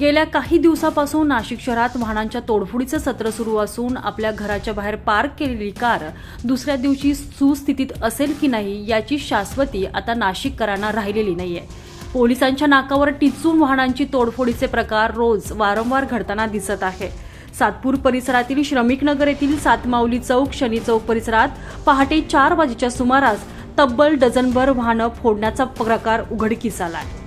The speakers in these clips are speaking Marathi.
गेल्या काही दिवसापासून नाशिक शहरात वाहनांच्या तोडफोडीचं सत्र सुरू असून आपल्या घराच्या बाहेर पार्क केलेली कार दुसऱ्या दिवशी सुस्थितीत असेल की नाही याची शाश्वती आता नाशिककरांना राहिलेली नाहीये. पोलिसांच्या नाकावर टिचून वाहनांची तोडफोडीचे प्रकार रोज वारंवार घडताना दिसत आहे. सातपूर परिसरातील श्रमिकनगर येथील सातमाऊली चौक शनी चौक परिसरात पहाटे चार वाजेच्या सुमारास तब्बल डझनभर वाहनं फोडण्याचा प्रकार उघडकीस आला आहे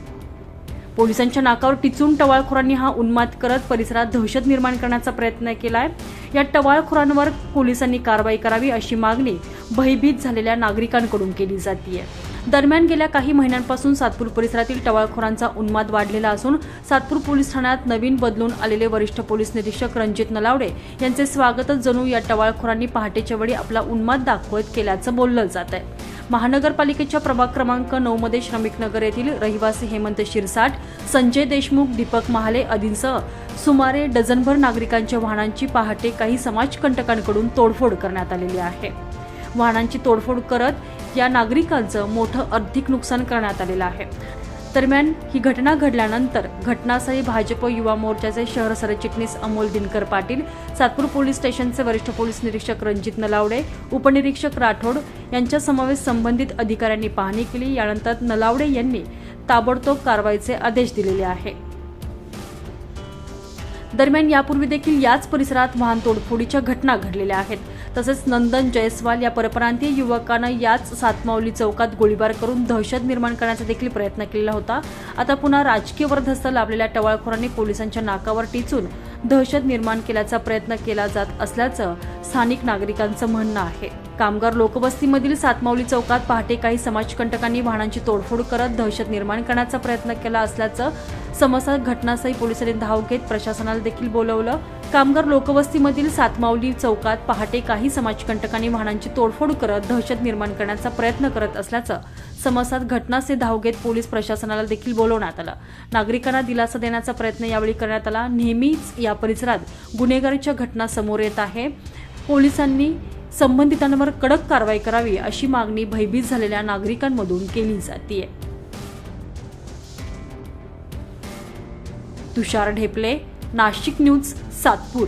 पोलिसांच्या नाकावर टिचून टवाळखोरांनी हा उन्माद करत परिसरात दहशत निर्माण करण्याचा प्रयत्न केलाय. या टवाळखोरांवर पोलिसांनी कारवाई करावी अशी मागणी भयभीत झालेल्या नागरिकांकडून केली जाते दरम्यान गेल्या काही महिन्यांपासून सातपूर परिसरातील टवाळखोरांचा उन्माद वाढलेला असून सातपूर पोलीस ठाण्यात नवीन बदलून आलेले वरिष्ठ पोलीस निरीक्षक रणजित नलावडे यांचे स्वागतच जणू या टवाळखोरांनी पहाटेच्या वेळी आपला उन्माद दाखवत केल्याचं बोललं जात आहे महानगरपालिकेच्या प्रभाग क्रमांक नऊ मध्ये श्रमिक नगर येथील रहिवासी हेमंत शिरसाट संजय देशमुख दीपक महाले आदींसह सुमारे डझनभर नागरिकांच्या वाहनांची पहाटे काही समाजकंटकांकडून तोडफोड करण्यात आलेली आहे. वाहनांची तोडफोड करत या नागरिकांचं मोठं आर्थिक नुकसान करण्यात आलेलं आहे. दरम्यान ही घटना घडल्यानंतर घटनास्थळी भाजप युवा मोर्चाचे शहर सरचिटणीस अमोल दिनकर पाटील सातपूर पोलीस स्टेशनचे वरिष्ठ पोलीस निरीक्षक रणजित नलावडे उपनिरीक्षक राठोड यांच्या समावेश संबंधित अधिकाऱ्यांनी पाहणी केली. यानंतर नलावडे यांनी ताबडतोब कारवाईचे आदेश दिलेले आहे. दरम्यान यापूर्वी देखील याच परिसरात वाहन तोडफोडीच्या घटना घडलेल्या आहेत. तसेच नंदन जयस्वाल या परप्रांतीय युवकानं याच सातमाऊली चौकात गोळीबार करून दहशत निर्माण करण्याचा देखील प्रयत्न केलेला होता. आता पुन्हा राजकीय वरदहस्त लाभलेल्या टवाळखोरांनी पोलिसांच्या नाकावर टिचून दहशत निर्माण केल्याचा प्रयत्न केला जात असल्याचं स्थानिक नागरिकांचं म्हणणं आहे. कामगार लोकवस्तीमधील सातमाऊली चौकात पहाटे काही समाजकंटकांनी वाहनांची तोडफोड करत दहशत निर्माण करण्याचा प्रयत्न केला असल्याचं समस्या घटनास्थळी पोलिसांनी धाव घेत प्रशासनाला देखील बोलवलं. कामगार लोकवस्तीमधील सातमावली चौकात पहाटे काही समाजकंटकांनी वाहनांची तोडफोड करत दहशत निर्माण करण्याचा प्रयत्न करत असल्याचं समस्यात घटनाचे धाव घेत पोलीस प्रशासनाला देखील बोलवण्यात आलं. नागरिकांना दिलासा देण्याचा प्रयत्न यावेळी करण्यात आला. नेहमीच या परिसरात गुन्हेगारीच्या घटना समोर येत आहे. पोलिसांनी संबंधितांवर कडक कारवाई करावी अशी मागणी भयभीत झालेल्या नागरिकांमधून केली जाते तुषार ढेपले नाशिक न्यूज सातपूर.